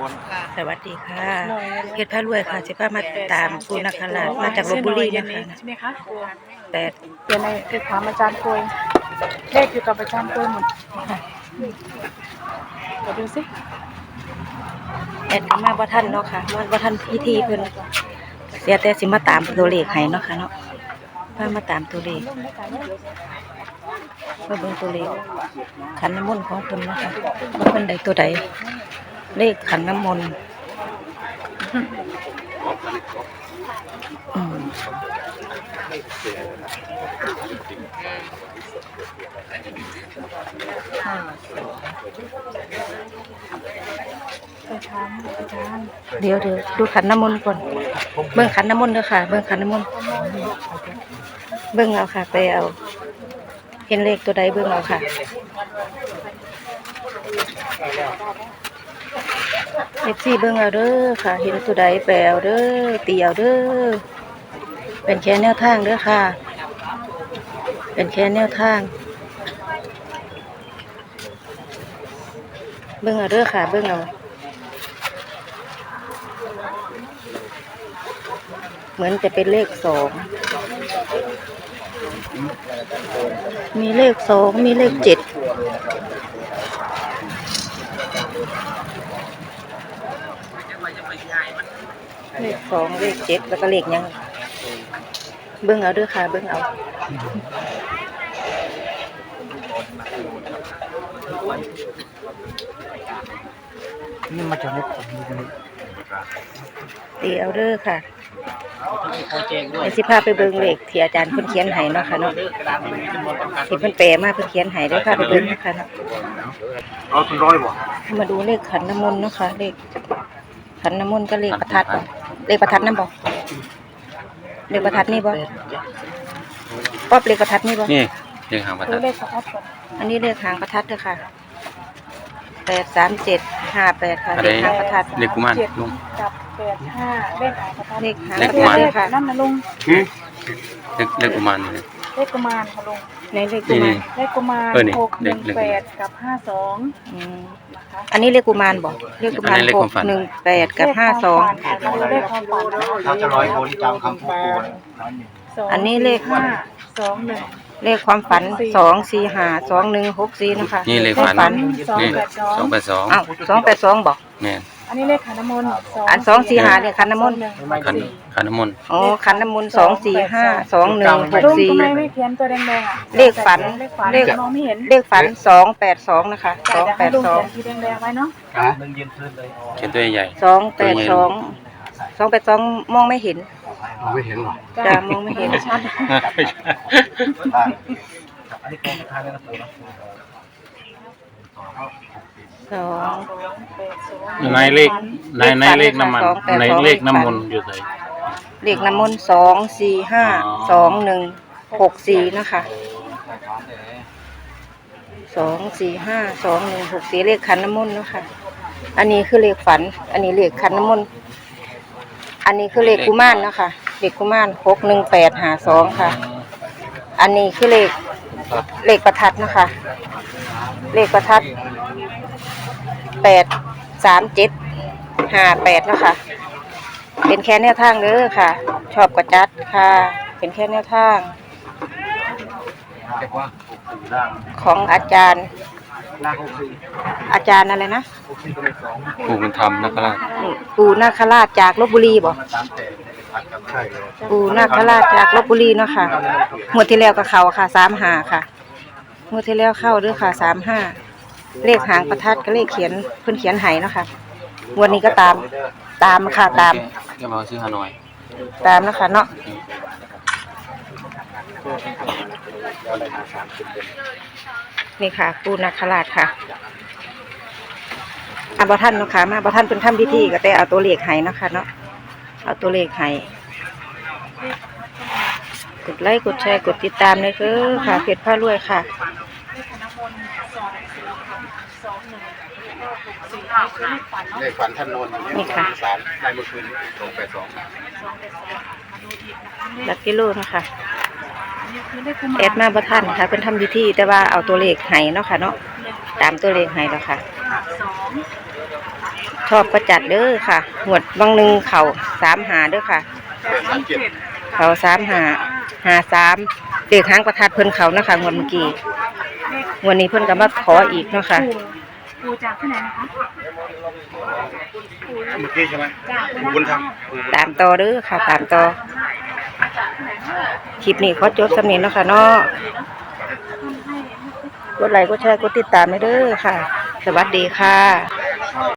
บนสวัสดีค่ะเพชรพระรวยค่ะสิพามาตามปูนักขลาดมาจากลบบุรีนะคะใช่ไหมคะแปดเดี๋ยวในไปถามอาจารย์โกยเลขอยู่กับอาจารย์โกยหมดเดี๋ยวดูสิแปดมาบ่ทันเนาะค่ะมาบ่ทันพิธีเพิ่นเสียแต่สิมาตามตัวเลขให้เนาะค่ะเนาะพามาตามตัวเลขมาเบิ่งตัวเลขขันน้ำมนต์ของเพิ่นเนาะค่ะว่าเพิ่นใดตัวใด เลขขันน้ำมนต์เดี๋ยวเดี๋ยวดูขันน้ำมนต์ก่อน เบิ่งขันน้ำมนต์เด้อค่ะ เบิ่งขันน้ำมนต์ เบิ่งเอาค่ะ ไปเอา เห็นเลขตัวใดเบิ่งเอาค่ะ เอฟซีเบิ่งเอาเด้อค่ะ เห็นตัวใดแปลเด้อตีเอาเด้อเป็นแค่แนวทางเด้อค่ะ เป็นแค่แนวทาง เบิ่งเอาเด้อค่ะ เบิ่งเอาเหมือนจะเป็นเลขสองมีเลขสองมีเลขเจ็ด เลขสองเลขเจ็ดแล้วก็เลขหยัง เบิ่งเอาเด้วยค่ะ เบิ่งเอานี่มาจากนกผมนี่กันตีเอาเด้อค่ะเขาแจ้งด้วยไอสิพาไปเบิ่งเลขที่อาจารย์เพิ่นเขียนให้เนาะค่ะเนาะกระดาษนี้เป็นบนประกาศที่เพิ่นแปลมาเพิ่นเขียนให้เด้อค่ะไปเบิ่งนะคะเนาะเอาเป็นร้อยบ่มาดูเลขขันน้ำมนต์เนาะค่ะเลข ขันน้ำมนต์ก็เลขประทัดบ่เลขประทัดนั่นบ่เลขประทัดนี่บ่ป๊อบเลขประทัดนี่บ่นี่เรียกหางประดูทัดเลขประทัดก่อนอันนี้เลขหางประทัดเด้อค่ะแปดสามเจ็ดห้าแปดค่ะอะเลไรขหางประทัดเรียกกุมารลุงกับแปดห้าเลขหางประทัดเลขหางเลปขระกุทัดมารเด้อค่ะนั่นนะลุงเรียกเรียกกุมารนี่นะ เลขกุมารค่ะลุงในเลขกุมาร นี่ เลขกุมารเออนี่หกหนึ่งเลข แปดกับห้าสองอืมนะคะอันนี้เลขกุมารบ่เลขกุมารอันนี้เลขหควากมฝัน หนึ่งแปดกับห้าสอง เลขความฝันเขาจะร้อยบนจำคำพูดกูนะสงอันนี้เลข ห้าสองหนึ่งเลขความฝันสองสี่ห้าสองหนึ่งหกสี่นะคะนี่เลขฝัน ฝันนี่สองแปดสองอ้าวสองแปดสองบอกแม่น อันนี้เลขขันน้ำมนต์อันสองสี่ห้าเนี่ยขันน้ำมนต์ขันขันน้ำมนต์อ๋อขันน้ำมนต์สองสี่ห้าสองหนึ่งหกลุงสี่ทำไมไม่เขียนตัวแดงๆอะเลขฝันเลขฝันเลขมองไม่เห็นเลขฝันสองแปดสองนะคะสองแต่แปให้ดลุงสองเขียนสีแดงๆไว้เนาะหนึ่งยืนพื้นเลยเขียนตัวใหญ่สองแปดสองสองแปดสองมองไม่เห็นไม่เห็นหรอจะมองไม่เห็นชัดอันนี้กองทานแล้วนะปู่นะ สองในเลขในในเลขน้ำมันสองแปดสองในเลขน้ำมนต์อยู่ไหนเลขน้ำมนต์สองสี่ห้าอ๋อสองหนึ่งหกสี่นะคะสองสี่ห้าสองหนึ่งหกสี่เลขขันน้ำมนต์เนาะคะอันนี้คือเลขฝัน อันนี้เลขขันน้ำมนต์อันนี้คือเลขกุมารเนาะคะเลขกุมารหกหนึ่งแปดหาสองค่ะ อันนี้คือเลขเลขประทัดนะคะ เลขประทัด แปดสามเจ็ดห้าแปดนาะคะเป็นแค่แนวทางเด้อค่ะ ชอบกระจัดค่ะ เป็นแค่แนวทางเรียกว่าปู่ล่างของอาจารย์ล่างหกสี่อาจารย์อะไรนะหกสี่ก็เลขสองปู่บุญธรรมนักราชอืมปู่นาคราชจากลบบุรีบ่มาตามแต่ผัดกับใช่เลยปู่นาคราชจากลบบุรีเนาะค่ะงวดที่แล้วก็เข้าค่ะสามหาค่ะงวดที่แล้วเข้าเด้วยค่ะสามห้า เลขหางประทัดก็เลขเขียนเพิ่นเขียนไห้เนาะค่ะงวันนี้ก็ตามตามค่ะตามแกมาซื้อฮานอยตามนะคะเนาะนี่ค่ะปูนาคราชค่ะอาบท่านเนาะค่ะมาบท่านเป็นทำพิธีก็แต่เอาตัวเลขให้เนาะค่ะเนาะเอาตัวเลขให้กดไลค์กดแชร์กดติดตามเลยคือค่ะเพจผ้ารวยค่ะ เลขขันน้ำมนต์สองสี่สองหนึ่งหกสี่นี่คือ เลขฝันเนาะเลขฝันท่านนนท์นี่ค่ะสารได้เมื่อคืนสองแปดสองสองแปดสองมาดูอีกนะคะเลลัขกกิโลนะคะนี่คือเลขกุมารแอดมาบท่านค่ะเป็นทำพิธีแต่ว่าเอาตัวเลขให้เนาะค่ะเนาะตามตัวเลขให้แล้วค่ะสองชอบก็จัดเด้อค่ะหวดบางหนึ่งเข่าสามหาเด้อค่ะสามเจ็ดเขาสามหาหาสามเด็กหางประทัดเพิ่นเขานะคะงวดเมื่อกี้งวดนี้เพิ่นก็มาขออีกเนาะค่ะ ปู่ปู่จากที่ไหนนะคะเมื่อกี้ใช่ไหมจากบุญธรรมตามต่อเด้อค่ะ ตามต่อคลิปนี้ขอจบสำเนียงนาะคะเนาะกดไลค์กดแชร์กดติดตามให้เด้อค่ะ สวัสดีค่ะ